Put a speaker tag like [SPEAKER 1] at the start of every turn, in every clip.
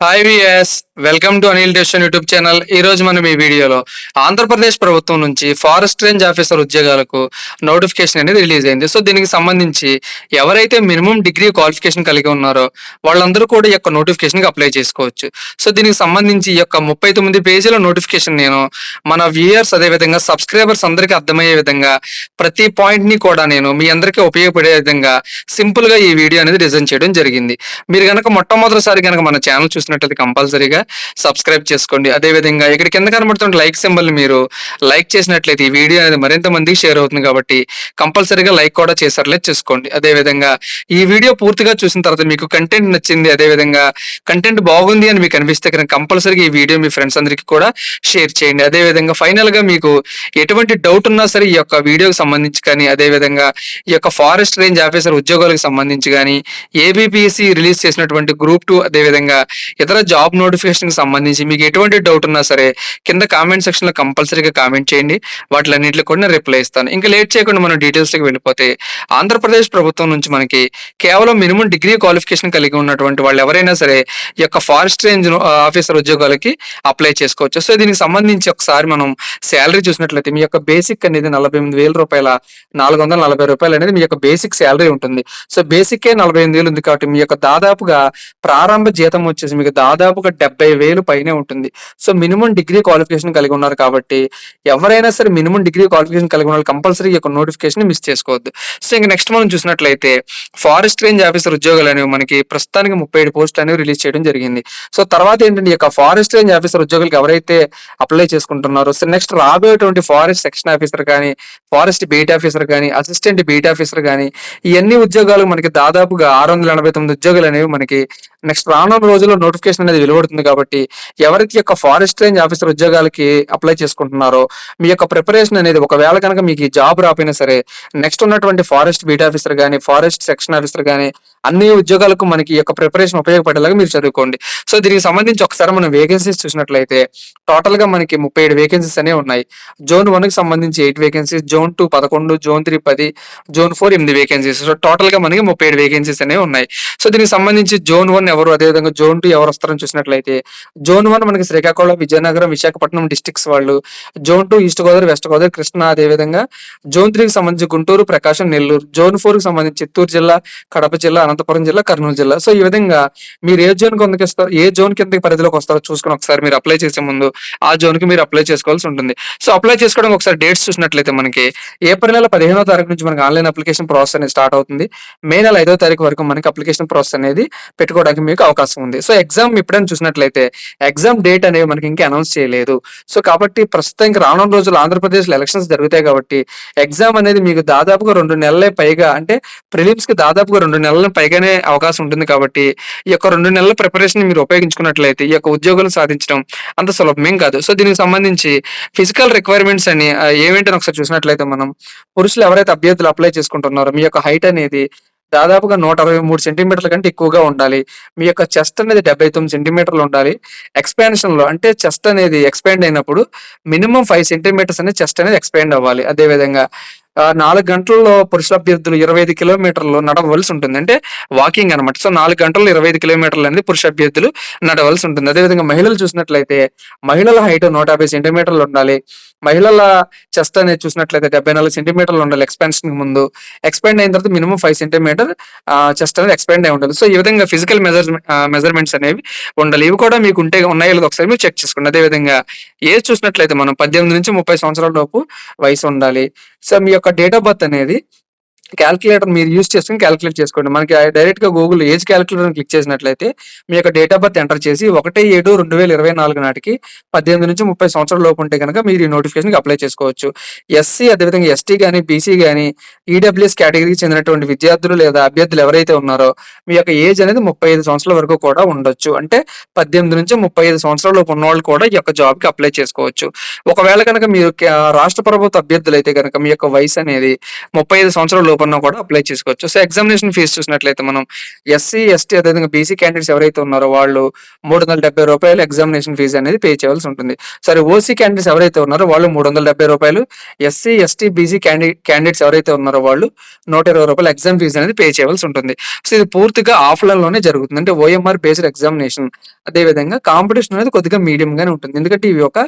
[SPEAKER 1] Hi విఎస్ welcome to Anil డెషన్ YouTube channel ఈ రోజు మనం ఈ వీడియోలో ఆంధ్రప్రదేశ్ ప్రభుత్వం నుంచి ఫారెస్ట్ రేంజ్ ఆఫీసర్ ఉద్యోగాలకు నోటిఫికేషన్ అనేది రిలీజ్ అయింది. సో దీనికి సంబంధించి ఎవరైతే మినిమం డిగ్రీ క్వాలిఫికేషన్ కలిగి ఉన్నారో వాళ్ళందరూ కూడా ఈ యొక్క నోటిఫికేషన్కి అప్లై చేసుకోవచ్చు. సో దీనికి సంబంధించి ఈ యొక్క ముప్పై తొమ్మిది పేజీల నోటిఫికేషన్ నేను మన వ్యూయర్స్ అదేవిధంగా సబ్స్క్రైబర్స్ అందరికీ అర్థమయ్యే విధంగా ప్రతి పాయింట్ని కూడా నేను మీ అందరికీ ఉపయోగపడే విధంగా సింపుల్గా ఈ వీడియో అనేది డిజైన్ చేయడం జరిగింది. మీరు కనుక మొట్టమొదటిసారి కనుక మన ఛానల్ నచ్చినట్లయితే కంపల్సరీగా సబ్స్క్రైబ్ చేసుకోండి. అదే విధంగా ఇక్కడ కింద కనబడుతున్న లైక్ సింబల్ మీరు లైక్ చేసినట్లయితే ఈ వీడియో అనేది మరింత మందికి షేర్ అవుతుంది కాబట్టి కంపల్సరీగా లైక్ కూడా చేసారులేదు చేసుకోండి. అదే విధంగా ఈ వీడియో పూర్తిగా చూసిన తర్వాత మీకు కంటెంట్ నచ్చింది అదే విధంగా కంటెంట్ బాగుంది అని మీకు అనిపిస్తే కనుక కంపల్సరీగా ఈ వీడియో మీ ఫ్రెండ్స్ అందరికీ కూడా షేర్ చేయండి. అదే విధంగా ఫైనల్గా మీకు ఎటువంటి డౌట్ ఉన్నా సరే ఈ యొక్క వీడియోకి సంబంధించి కానీ అదే విధంగా ఈ యొక్క ఫారెస్ట్ రేంజ్ ఆఫీసర్ ఉద్యోగాలకు సంబంధించి కానీ ఏబిపిఎస్సి రిలీజ్ చేసినటువంటి గ్రూప్ టూ అదే విధంగా ఇతర జాబ్ నోటిఫికేషన్కి సంబంధించి మీకు ఎటువంటి డౌట్ ఉన్నా సరే కింద కామెంట్ సెక్షన్లో కంపల్సరీగా కామెంట్ చేయండి. వాటిలన్నింటిలో కూడా నేను రిప్లై ఇస్తాను. ఇంకా లేట్ చేయకుండా మనం డీటెయిల్స్కి వెళ్ళిపోతే ఆంధ్రప్రదేశ్ ప్రభుత్వం నుంచి మనకి కేవలం మినిమం డిగ్రీ క్వాలిఫికేషన్ కలిగి ఉన్నటువంటి వాళ్ళు ఎవరైనా సరే ఈ యొక్క ఫారెస్ట్ రేంజ్ ఆఫీసర్ ఉద్యోగాలకి అప్లై చేసుకోవచ్చు. సో దీనికి సంబంధించి ఒకసారి మనం శాలరీ చూసినట్లయితే మీ యొక్క బేసిక్ అనేది నలభై ఎనిమిది వేల రూపాయల నాలుగు వందల నలభై రూపాయలు అనేది మీ యొక్క బేసిక్ శాలరీ ఉంటుంది. సో బేసిక్ ఏ నలభై ఎనిమిది వేలు ఉంది కాబట్టి మీ యొక్క దాదాపుగా ప్రారంభ జీతం వచ్చేసి మీకు దాదాపుగా డెబ్బై వేలు పైనే ఉంటుంది. సో మినిమం డిగ్రీ క్వాలిఫికేషన్ కలిగి ఉన్నారు కాబట్టి ఎవరైనా సరే మినిమం డిగ్రీ క్వాలిఫికేషన్ కలిగి ఉన్నారు కంపల్సరీ ఈ యొక్క నోటిఫికేషన్ మిస్ చేసుకోవద్దు. సో ఇంకా నెక్స్ట్ మనం చూసినట్లయితే ఫారెస్ట్ రేంజ్ ఆఫీసర్ ఉద్యోగాలు అనేవి మనకి ప్రస్తుతానికి ముప్పై ఏడు పోస్టులు అనేవి రిలీజ్ చేయడం జరిగింది. సో తర్వాత ఏంటంటే ఈ యొక్క ఫారెస్ట్ రేంజ్ ఆఫీసర్ ఉద్యోగులకు ఎవరైతే అప్లై చేసుకుంటున్నారో సో నెక్స్ట్ రాబోయేటువంటి ఫారెస్ట్ సెక్షన్ ఆఫీసర్ కానీ ఫారెస్ట్ బీట్ ఆఫీసర్ కానీ అసిస్టెంట్ బీట్ ఆఫీసర్ కానీ ఇవన్నీ ఉద్యోగాలు మనకి దాదాపుగా ఆరు వందల ఎనభై తొమ్మిది ఉద్యోగాలు అనేవి మనకి నెక్స్ట్ రానున్న రోజుల్లో నోటిఫికేషన్ అనేది వెలువడుతుంది కాబట్టి ఎవరికి యొక్క ఫారెస్ట్ రేంజ్ ఆఫీసర్ ఉద్యోగాలకి అప్లై చేసుకుంటున్నారో మీ యొక్క ప్రిపరేషన్ అనేది ఒకవేళ కనుక మీకు ఈ జాబ్ రాపోయినా సరే నెక్స్ట్ ఉన్నటువంటి ఫారెస్ట్ బీట్ ఆఫీసర్ కానీ ఫారెస్ట్ సెక్షన్ ఆఫీసర్ కానీ అన్ని ఉద్యోగాలకు మనకి యొక్క ప్రిపరేషన్ ఉపయోగపడేలాగా మీరు చదువుకోండి. సో దీనికి సంబంధించి ఒకసారి మనం వేకెన్సీస్ చూసినట్లయితే టోటల్గా మనకి ముప్పై ఏడు వేకెన్సీస్ అనేవి ఉన్నాయి. జోన్ వన్కి సంబంధించి ఎయిట్ వేకెన్సీస్ జోన్ టూ పదకొండు జోన్ త్రీ పది జోన్ ఫోర్ ఎనిమిది వేకెన్సీస్ సో టోటల్గా మనకి ముప్పై ఏడు వేకెన్సీస్ అనేవి ఉన్నాయి. సో దీనికి సంబంధించి జోన్ వన్ ఎవరు అదేవిధంగా జోన్ టూ ఎవరు వస్తారని చూసినట్లయితే జోన్ వన్ మనకి శ్రీకాకుళం విజయనగరం విశాఖపట్నం డిస్టిక్స్ వాళ్ళు. Zone two east Godavari west Godavari Krishna అదేవిధంగా. జోన్ త్రీకి సంబంధించి గుంటూరు ప్రకాశం నెల్లూరు. జోన్ ఫోర్కి సంబంధించి చిత్తూరు జిల్లా కడప జిల్లా అనంతపురం జిల్లా కర్నూలు జిల్లా. సో ఈ విధంగా మీరు ఏ జోన్ కిందకి వస్తారో ఏ జోన్ కింద పరిధిలోకి వస్తారో చూసుకుని ఒకసారి మీరు అప్లై చేసే ముందు ఆ జోన్కి మీరు అప్లై చేసుకోవాల్సి ఉంటుంది. సో అప్లై చేసుకోవడం ఒకసారి డేట్స్ చూసినట్లయితే మనకి ఏప్రిల్ నెల పదిహేనో తారీఖు నుంచి మనకి ఆన్లైన్ అప్లికేషన్ ప్రాసెస్ అనేది స్టార్ట్ అవుతుంది. మే నెల ఐదో తారీఖు వరకు మనకి అప్లికేషన్ ప్రాసెస్ అనేది పెట్టుకోవడానికి మీకు అవకాశం ఉంది. సో ఎగ్జామ్ ఇప్పుడైనా చూసినట్లయితే ఎగ్జామ్ డేట్ అనేవి మనకి ఇంకా అనౌన్స్ చేయలేదు. సో కాబట్టి ప్రస్తుతం ఇంకా రానున్న రోజులు ఆంధ్రప్రదేశ్ ఎలక్షన్స్ జరుగుతాయి కాబట్టి ఎగ్జామ్ అనేది మీకు దాదాపుగా రెండు నెలలే పైగా అంటే ప్రిలిమ్స్కి దాదాపుగా రెండు నెలల పైగానే అవకాశం ఉంటుంది కాబట్టి ఈ యొక్క రెండు నెలల ప్రిపరేషన్ మీరు ఉపయోగించుకున్నట్లయితే ఈ యొక్క ఉద్యోగాలు సాధించడం అంత సులభమేం కాదు. సో దీనికి సంబంధించి ఫిజికల్ రిక్వైర్మెంట్స్ అని ఏమేంటని ఒకసారి చూసినట్లయితే మనం పురుషులు ఎవరైతే అభ్యర్థులు అప్లై చేసుకుంటున్నారో మీ యొక్క హైట్ అనేది దాదాపుగా నూట అరవై మూడు సెంటీమీటర్ల కంటే ఎక్కువగా ఉండాలి. మీ యొక్క చెస్ట్ అనేది డెబ్బై తొమ్మిది సెంటీమీటర్లు ఉండాలి. ఎక్స్పాన్షన్లో అంటే చెస్ట్ అనేది ఎక్స్పాండ్ అయినప్పుడు మినిమం ఫైవ్ సెంటీమీటర్స్ అనేది చెస్ట్ అనేది ఎక్స్పాండ్ అవ్వాలి. అదేవిధంగా నాలుగు గంటల్లో పురుషుల అభ్యర్థులు ఇరవై ఐదు కిలోమీటర్లు నడవలసి ఉంటుంది. అంటే వాకింగ్ అనమాట సో నాలుగు గంటల్లో ఇరవై ఐదు కిలోమీటర్లు అనేది పురుష అభ్యర్థులు నడవలసి ఉంటుంది. అదేవిధంగా మహిళలు చూసినట్లయితే మహిళల హైట్ నూట యాభై సెంటీమీటర్లు ఉండాలి. మహిళల చెస్ట్ అనేది చూసినట్లయితే డెబ్బై నాలుగు సెంటీమీటర్లు ఉండాలి ఎక్స్పాన్షన్ ముందు. ఎక్స్పాండ్ అయిన తర్వాత మినిమం ఫైవ్ సెంటీమీటర్ చెస్ట్ అనేది ఎక్స్పాండ్ అయి ఉండాలి సో ఈ విధంగా ఫిజికల్ మెజర్ మెజర్మెంట్స్ అనేవి ఉండాలి. ఇవి కూడా మీకు ఉంటే ఉన్నాయో లేదో ఒకసారి మీరు చెక్ చేసుకోండి. అదేవిధంగా ఏజ్ చూసినట్లయితే మనం పద్దెనిమిది నుంచి ముప్పై సంవత్సరాల లోపు వయసు ఉండాలి. సో మీ యొక్క డేట్ ఆఫ్ బర్త్ అనేది క్యాల్కులేటర్ మీరు యూస్ చేసుకుని క్యాల్కులేట్ చేసుకోండి. మనకి డైరెక్ట్గా గూగుల్ ఏజ్ క్యాల్కులేటర్ క్లిక్ చేసినట్లయితే మీ యొక్క డేట్ ఆఫ్ బర్త్ ఎంటర్ చేసి ఒకటి ఏడు రెండు వేల ఇరవై నాలుగు నాటికి పద్దెనిమిది నుంచి ముప్పై సంవత్సరాల లోపు ఉంటే కనుక మీరు ఈ నోటిఫికేషన్ అప్లై చేసుకోవచ్చు. ఎస్సీ అదేవిధంగా ఎస్టీ కానీ బీసీ కానీ ఈడబ్ల్యూఎస్ కేటగిరీకి చెందినటువంటి విద్యార్థులు లేదా అభ్యర్థులు ఎవరైతే ఉన్నారో మీ యొక్క ఏజ్ అనేది ముప్పై ఐదు సంవత్సరాల వరకు కూడా ఉండొచ్చు. అంటే పద్దెనిమిది నుంచి ముప్పై ఐదు సంవత్సరాల లోపు ఉన్న వాళ్ళు కూడా ఈ యొక్క జాబ్కి అప్లై చేసుకోవచ్చు. ఒకవేళ కనుక మీరు రాష్ట్ర ప్రభుత్వ అభ్యర్థులు అయితే కనుక మీ యొక్క వయసు అనేది ముప్పై ఐదు సంవత్సరాల లోపు రూపంలో కూడా అప్లై చేసుకోవచ్చు. సో, ఎగ్జామినేషన్ ఫీజు చూసినట్లయితే మనం ఎస్సీ, ఎస్టీ అదేవిధంగా బీసీ క్యాండిడేట్స్ ఎవరైతే ఉన్నారో వాళ్ళు మూడు వందల డెబ్బై రూపాయలు ఎగ్జామినేషన్ ఫీజు అనేది పే చేయాల్సి ఉంటుంది. సరే ఓసీ క్యాండిడేట్స్ ఎవరైతే ఉన్నారో వాళ్ళు మూడు వందల డెబ్బై రూపాయలు SC, ST, BC candi candidates ఎవరైతే ఉన్నారో వాళ్ళు నూట ఇరవై రూపాయలు ఎగ్జామ్ ఫీజు అనేది పే చేయవలసి ఉంటుంది. సో, ఇది పూర్తిగా ఆఫ్‌లైన్‌లోనే జరుగుతుంది. అంటే ఓఎంఆర్ బేస్డ్ ఎగ్జామినేషన్. అదే విధంగా కాంపిటీషన్ అనేది కొద్దిగా మీడియం గానే ఉంటుంది. ఎందుకంటే ఇవి ఒక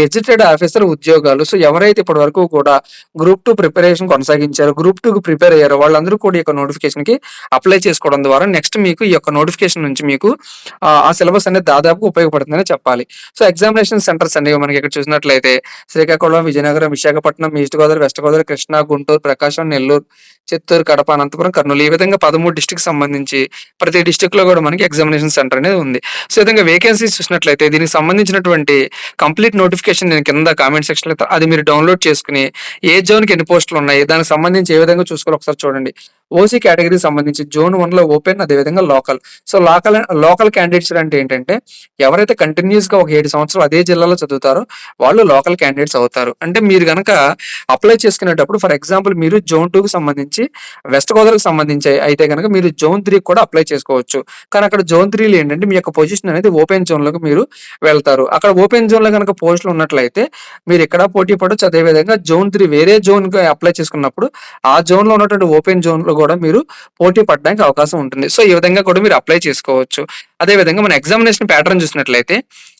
[SPEAKER 1] గెజిటెడ్ ఆఫీసర్ ఉద్యోగాలు. సో, ఎవరైతే ఇప్పటి వరకు కూడా గ్రూప్ టూ ప్రిపరేషన్ కొనసాగించారు గ్రూప్ టూ ప్రిపేర్ అయ్యారో వాళ్ళందరూ కూడా ఈ యొక్క నోటిఫికేషన్‌కి అప్లై చేసుకోవడం ద్వారా నెక్స్ట్ మీకు ఈ యొక్క నోటిఫికేషన్ నుంచి మీకు ఆ సిలబస్ అనేది దాదాపు ఉపయోగపడుతుందనే చెప్పాలి. సో, ఎగ్జామినేషన్ సెంటర్స్ అనేవి మనకి ఇక్కడ చూసినట్లయితే శ్రీకాకుళం, విజయనగరం, విశాఖపట్నం, ఈస్ట్ గోదావరి, వెస్ట్ గోదావరి, కృష్ణా, గుంటూరు, ప్రకాశం, నెల్లూరు, చిత్తూరు, కడప, అనంతపురం, కర్నూలు ఈ విధంగా పదమూడు డిస్టిక్ సంబంధించి ప్రతి డిస్ట్రిక్ట్‌లో కూడా మనకి ఎగ్జామినేషన్ సెంటర్ అనేది ఉంది. సో, ఈ విధంగా వేకెన్సీస్ చూసినట్లయితే దీనికి సంబంధించినటువంటి కంప్లీట్ నోటిఫికేషన్ నేను కింద కామెంట్ సెక్షన్ అది మీరు డౌన్‌లోడ్ చేసుకుని ఏ జోన్‌కి ఎన్ని పోస్టులు ఉన్నాయి, దానికి సంబంధించి ఏ విధంగా చూసుకోవాలి ఒకసారి చూడండి. ఓసీ కేటగిరీకి సంబంధించి జోన్ 1లో ఓపెన్ అదే విధంగా local. So, local local candidates అంటే ఏంటంటే ఎవరైతే కంటిన్యూయస్‌గా ఒక ఏడు సంవత్సరాలు అదే జిల్లాలో చదువుతారో వాళ్ళు లోకల్ క్యాండిడేట్స్ అవుతారు. అంటే మీరు గనక అప్లై చేసుకునేటప్పుడు ఫర్ ఎగ్జాంపుల్ మీరు జోన్ టూకి సంబంధించి వెస్ట్ గోదావరికి సంబంధించి అయితే గనక మీరు జోన్ త్రీ కూడా అప్లై చేసుకోవచ్చు. కానీ అక్కడ జోన్ 3లో ఏంటంటే మీ యొక్క పొజిషన్ అనేది ఓపెన్ జోన్‌లోకి మీరు వెళ్తారు. అక్కడ ఓపెన్ జోన్‌లో గనక పోస్టులు ఉన్నట్లయితే మీరు ఇక్కడ పోటీ పడవచ్చు అదేవిధంగా జోన్ త్రీ వేరే జోన్‌కి అప్లై చేసుకున్నప్పుడు ఆ జోన్‌లో ఉన్నటువంటి ఓపెన్ జోన్‌లో కూడా మీరు పోటీ పడడానికి అవకాశం ఉంటుంది. సో, ఈ విధంగా కూడా మీరు అప్లై చేసుకోవచ్చు. అదే విధంగా మన ఎగ్జామినేషన్ ప్యాటర్న్ చూసినట్లయితే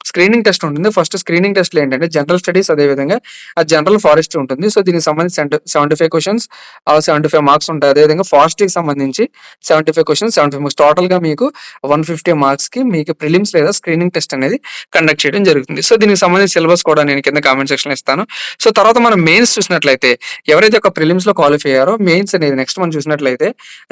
[SPEAKER 1] స్క్రీనింగ్ టెస్ట్ ఉంటుంది. ఫస్ట్ స్క్రీనింగ్ టెస్ట్‌లో ఏంటంటే జనరల్ స్టడీస్ అదే విధంగా ఆ జనరల్ ఫారెస్ట్ ఉంటుంది. సో, దీనికి సంబంధించి సెవెంటీ 75 క్వెషన్స్ ఆహ్, 75 మార్క్స్ ఉంటాయి. అదే విధంగా సెవెంటీ సంబంధించి 75 క్వెషన్స్, 75 మార్క్స్ టోటల్‌గా మీకు 150 మార్క్స్‌కి మీకు ప్రిలిమ్స్ లేదా స్క్రీనింగ్ టెస్ట్ అనేది కండక్ట్ చేయడం జరుగుతుంది. సో, దీనికి సంబంధించి సిలబస్ కూడా నేను కింద కామెంట్ సెక్షన్ ఇస్తాను. సో, తర్వాత మనం మెయిన్స్ చూసినట్లయితే ఎవరైతే ఒక ప్రిలిమ్స్‌లో క్వాలిఫై అయ్యారో మెయిన్స్ అనేది నెక్స్ట్ మనం చూసినట్లయితే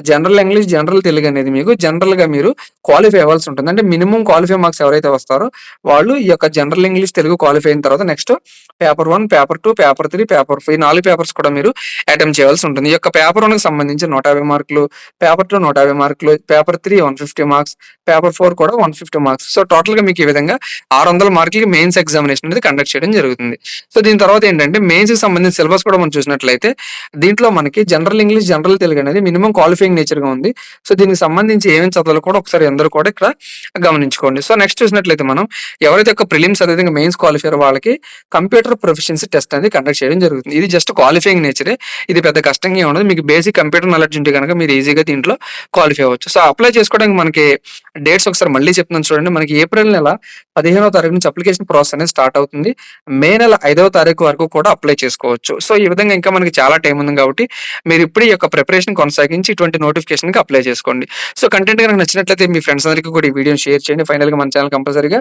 [SPEAKER 1] జనరల్ ఇంగ్లీష్, జనరల్ తెలుగు అనేది మీకు జనరల్‌గా మీరు క్వాలిఫై అవ్వాల్సి ఉంటుంది. అంటే మినిమం క్వాలిఫై మార్క్స్ ఎవరైతే వస్తారో వాళ్ళు ఈ యొక్క జనరల్ ఇంగ్లీష్, తెలుగు క్వాలిఫై అయిన తర్వాత next paper one paper two paper three paper 4 ఈ 4 పేపర్స్ కూడా మీరు అటెంప్ట్ చేయాల్సి ఉంటుంది. ఈ యొక్క పేపర్ 1కి సంబంధించి 150 మార్కులు, పేపర్ 2 150 మార్కులు, పేపర్ 3 150 మార్క్స్, పేపర్ ఫోర్ కూడా 150 మార్క్స్. సో, టోటల్‌గా మీకు ఈ విధంగా 600 మార్కులకి మెయిన్స్ ఎగ్జామినేషన్ అనేది కండక్ట్ చేయడం జరుగుతుంది. సో, దీని తర్వాత ఏంటంటే మెయిన్స్‌కి సంబంధించిన సిలబస్ కూడా మనం చూసినట్లయితే దీంట్లో మనకి జనరల్ ఇంగ్లీష్, జనరల్ తెలుగు అనేది మినిమం క్వాలిఫైయింగ్ నేచర్‌గా ఉంది. సో, దీనికి సంబంధించి ఏమేమి చదవాలో కూడా ఒకసారి అందరూ కూడా ఇక్కడ గమనించుకోండి. సో, నెక్స్ట్ చూసినట్లయితే మనం ఎవరైతే ఒక ప్రిలిమ్స్ అదేవిధంగా మెయిన్స్ క్వాలిఫై వాళ్ళకి కంప్యూటర్ ప్రొఫిషియన్సీ టెస్ట్ అనేది కండక్ట్ చేయడం జరుగుతుంది. ఇది జస్ట్ క్వాలిఫైయింగ్ నేచరే. ఇది పెద్ద కష్టంగా ఉండదు. మీకు బేసిక్ కంప్యూటర్ నాలెడ్జ్ ఉంటే గనక మీరు ఈజీగా దీంట్లో క్వాలిఫై అవ్వచ్చు. సో, అప్లై చేసుకోవడానికి మనకి డేట్స్ ఒకసారి మళ్ళీ చెప్తున్నాను చూడండి. మనకి ఏప్రిల్ నెల 15వ తారీఖు నుంచి అప్లికేషన్ ప్రాసెస్ అనేది స్టార్ట్ అవుతుంది. మే నెల ఐదవ తారీఖు వరకు కూడా అప్లై చేసుకోవచ్చు. సో, ఈ విధంగా ఇంకా మనకి చాలా టైం ఉంది కాబట్టి మీరు ఇప్పుడే ఈ యొక్క ప్రిపరేషన్ కొనసాగించి ఇటువంటి నోటిఫికేషన్‌కి అప్లై చేసుకోండి. సో, కంటెంట్ కనుక నచ్చినట్లయితే మీ ఫ్రెండ్స్ అందరికీ కూడా ఈ వీడియోని షేర్ చేయండి. ఫైనల్‌గా మన ఛానల్ కంపల్సరీగా